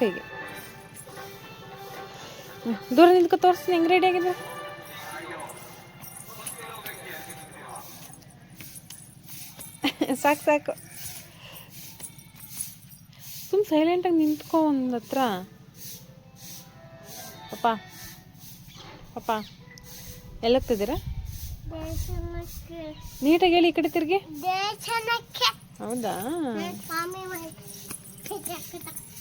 ಕೈಗೆ ಹೀಗೆ. ದೂರ ನಿಂತ್ಕೊ ತೋರಿಸ್ತೀನಿ ಹೆಂಗೆ ರೆಡಿ ಆಗಿದೆ ಸಾಕು ಸಾಕು. ಸುಮ್ಮ ಸೈಲೆಂಟಾಗಿ ನಿಂತ್ಕೊ ಒಂದು ಹತ್ರ. ಪಪ್ಪ ಪಪ್ಪ ಎಲ್ಲೋಗ್ತಿದ್ದೀರಾ? ನೀಟಾಗಿ ಹೇಳಿ ಈ ಕಡೆ ತಿರ್ಗಿ. ಹೌದಾ?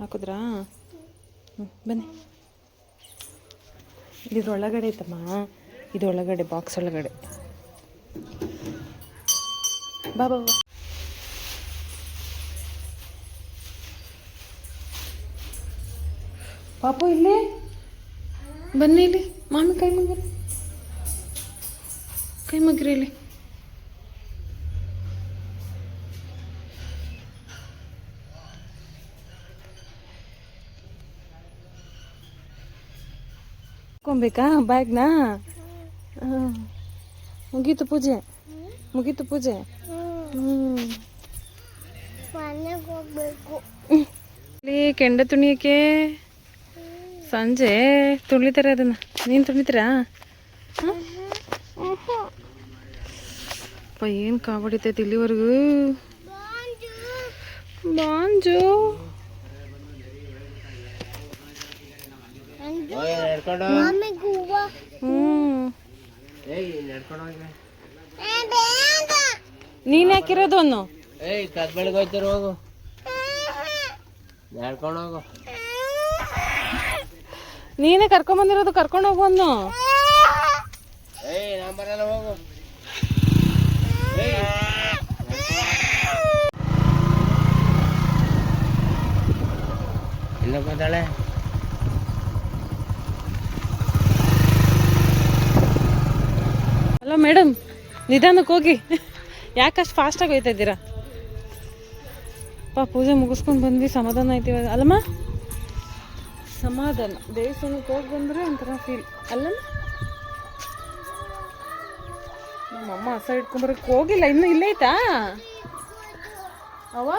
ಹಾಕಿದ್ರಾ? ಹ್ಞೂ ಬನ್ನಿ. ಇದ್ರೊಳಗಡೆ ಐತಮ್ಮ. ಇದರೊಳಗಡೆ ಬಾಕ್ಸ್ ಒಳಗಡೆ. ಬಾ ಬಾ. ಪಾಪು, ಇಲ್ಲಿ? ಬನ್ನಿ, ಇಲ್ಲಿ. ಮಾಮಿ ಕೈ ಮುಗಿರಿ. ಕೈ ಮುಗಿರಿ, ಇಲ್ಲಿ. ಹಾಕೊಬೇಕಾ ಬ್ಯಾಗ್ನ? ಮುಗೀತು ಪೂಜೆ. ಮುಗೀತು ಪೂಜೆ. ಹ್ಮ್ ಮನೆಗೆ ಹೋಗ್ಬೇಕು ಇಲ್ಲಿ ಕೆಂಡ ತುಣಿಯಕ್ಕೆ ಸಂಜೆ ತುಳಿತಾರೆ ಅದನ್ನ. ನೀನು ತುಳಿತೀರಾ? ಅಪ್ಪ ಏನು ಕಾಬಡಿತೈತೆ ಇಲ್ಲಿವರೆಗೂ? ಬಾಂಜು ಮಮ್ಮಿಗೆ ಹೂವ ಹ್ಞೂ ಏ, ಬೇಡ. ನೀನು ಹಾಕಿರೋದು ಒಂದು ಏಯ್ ಹೋಗು. ನಡ್ಕೊಂಡು ಹೋಗು. ನೀನೇ ಕರ್ಕೊಂಬಂದಿರೋದು ಕರ್ಕೊಂಡು ಹೋಗು ಅನ್ನು. ಏಯ್ ಬರಲ್ಲ ಹೋಗು. ಇಲ್ಲ ಬಂದಾಳೆ ಅಲ್ಲ ಮೇಡಮ್ ನಿಧಾನಕ್ಕೆ ಹೋಗಿ. ಯಾಕಷ್ಟು ಫಾಸ್ಟಾಗಿ ಹೋಯ್ತಾ ಇದ್ದೀರಾ? ಪಾ, ಪೂಜೆ ಮುಗಿಸ್ಕೊಂಡು ಬಂದ್ವಿ, ಸಮಾಧಾನ ಆಯ್ತು ಇವಾಗ. ಅಲ್ಲಮ್ಮ? ಸಮಾಧಾನ. ದೇವಸ್ಥಾನಕ್ಕೆ ಹೋಗಿ ಬಂದರೆ ಒಂಥರ ಫೀಲ್ ಅಲ್ಲಮ್ಮ? ನಮ್ಮಮ್ಮ ಹಸ ಇಟ್ಕೊಂಬರಕ್ಕೆ ಹೋಗಿಲ್ಲ, ಇನ್ನೂ ಇಲ್ಲೈತಾ ಅವ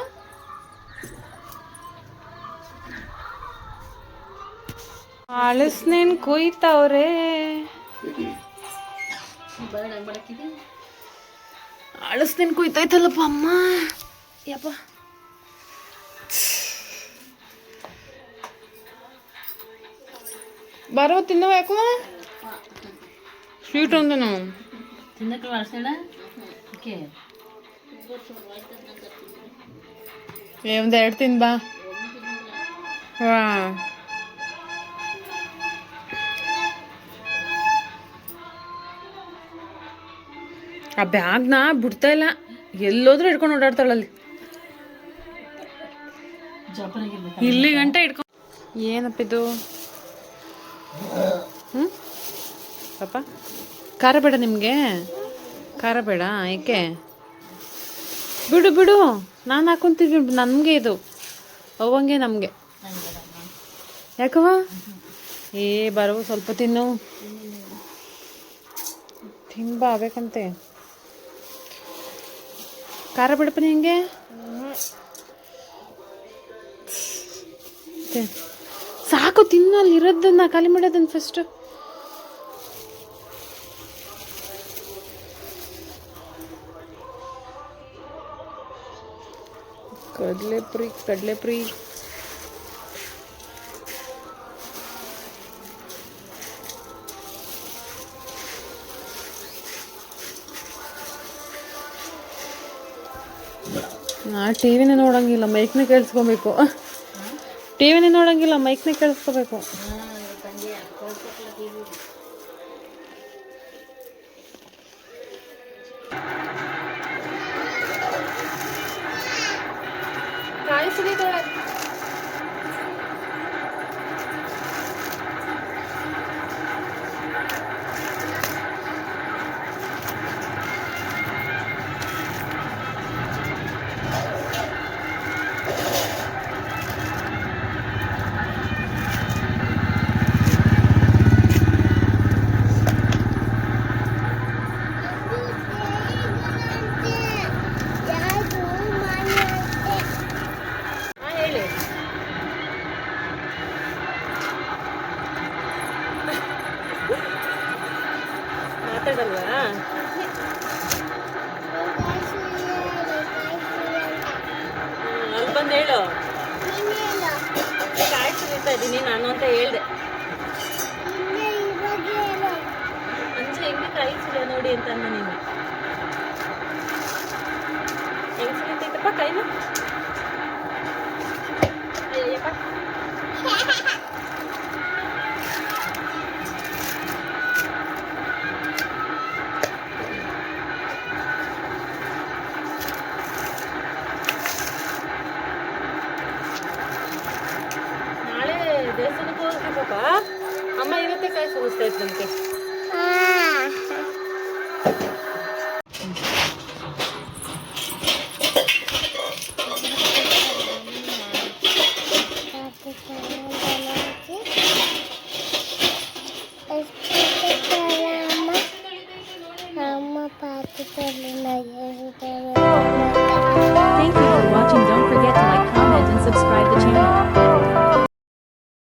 ಅಳಸ್ನೇನು ಕೊಯ್ತಾವ್ರೆ? ಅಳಸ್ನೇನ್ ಕುಯ್ತೈತಲ್ಲಪ್ಪ ಅಮ್ಮ. ಯಪ್ಪ. ಬರೋ ತಿನ್ನವ ಯಾಕೋ? ಸ್ವೀಟ್ ಅಂತ ನಾವು. ಏ ಒಂದು ಎರಡು ತಿನ್ ಬಾ. ವಾ ಆ ಬ್ಯಾಗ್ನ ಬಿಡ್ತಾ ಇಲ್ಲ. ಎಲ್ಲೋದ್ರೂ ಹಿಡ್ಕೊಂಡು ಓಡಾಡ್ತಾಳಲ್ಲಿ ಇಲ್ಲಿ ಗಂಟೆ ಹಿಡ್ಕೊಂಡು ಏನಪ್ಪ ಇದು? ಹ್ಞೂ ಪಾಪ, ಖಾರ ಬೇಡ ನಿಮಗೆ? ಖಾರ ಬೇಡ, ಏಕೆ? ಬಿಡು ಬಿಡು. ನಾನು ಹಾಕೊಂತೀವಿ, ನನಗೆ ಇದು. ಅವಂಗೆ ನಮಗೆ. ಯಾಕವ ಏ ಬರೋ ಸ್ವಲ್ಪ ತಿನ್ನು. ತಿನ್ಬಾ ಬೇಕಂತೆ ಖಾರ ಬಿಡಪ್ಪ ನಿಂಗೆ ಸಾಕು ತಿನ್ನ ಅಲ್ಲಿ ಇರೋದನ್ನ ಖಾಲಿ ಮಾಡೋದನ್ನ ಫಸ್ಟ್ ಕಡಲೆ ಪುರಿ ಟಿ ವಿನ ನೋಡಂಗಿಲ್ಲ ಮೈಕ್ನೇ ಕೇಳಿಸ್ಕೊಬೇಕು. ಟಿವಿನೇ ನೋಡಂಗಿಲ್ಲ ಮೈಕ್ನೇ ಕೇಳಿಸ್ಕೋಬೇಕು. ಕಾಯಿ ಬಂದು ಹೇಳು. ಸುಲಿತಾ ಇದ್ದೀನಿ ನಾನು ಅಂತ ಹೇಳ್ದೆ. ಅಂಚೆ ಹೆಂಗೆ ಕೈ ಸುಲಿಯೋ ನೋಡಿ ಅಂತ ನಾನು ನೀನು. ಹೆಂಗೆ ಸುಲಿತೈತಪ್ಪ ಕಾಯಿನ ಅಮ್ಮ ಪಾತಿ